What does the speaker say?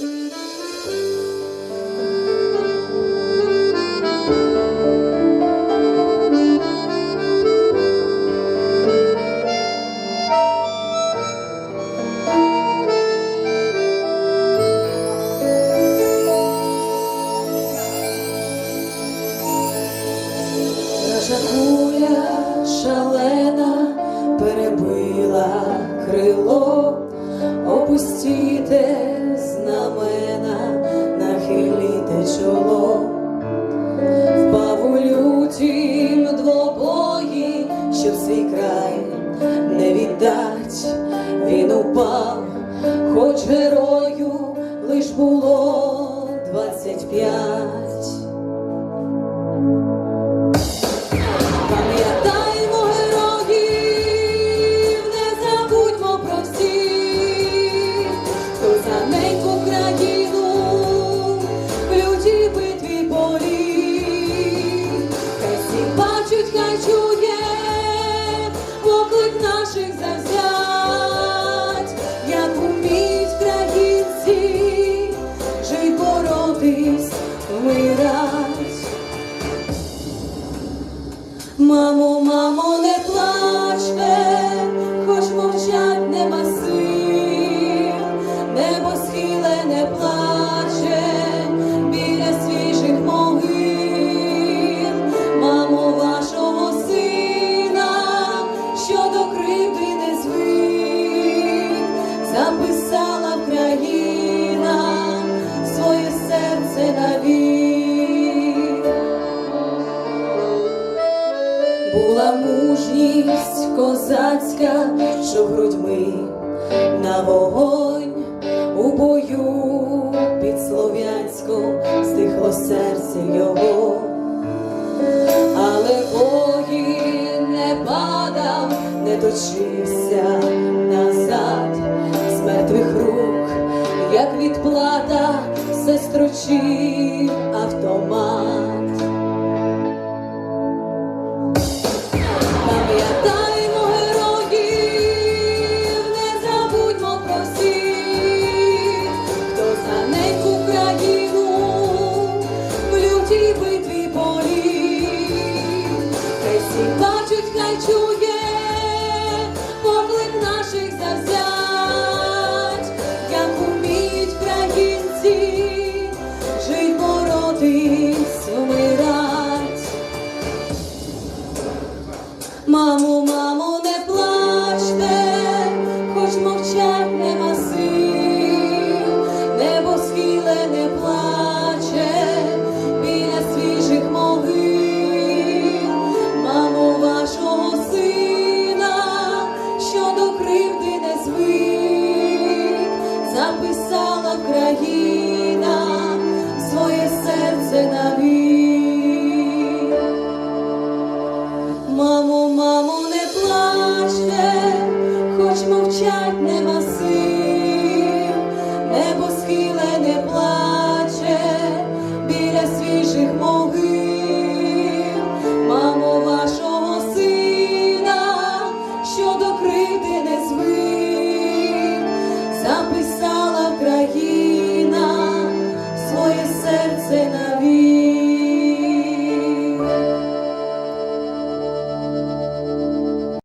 Наша шалена перебила крило, опустіте чоло, впав у лютім двобої, щоб свій край не віддать, він упав, хоч герою лиш було двадцять п'ять. Бачать, чує поклик наших завзять, як уміють країнці жить боротись, вмирать. Мамо, Була мужність козацька, що грудьми на вогонь у бою під Слов'янськом стихло серце його, але воїн не падав, не точився назад з мертвих рук, як відплата, все строчив автомат. Битві болі, Хай всі бачать, хай чує записала Україна записала країна своє серце навік.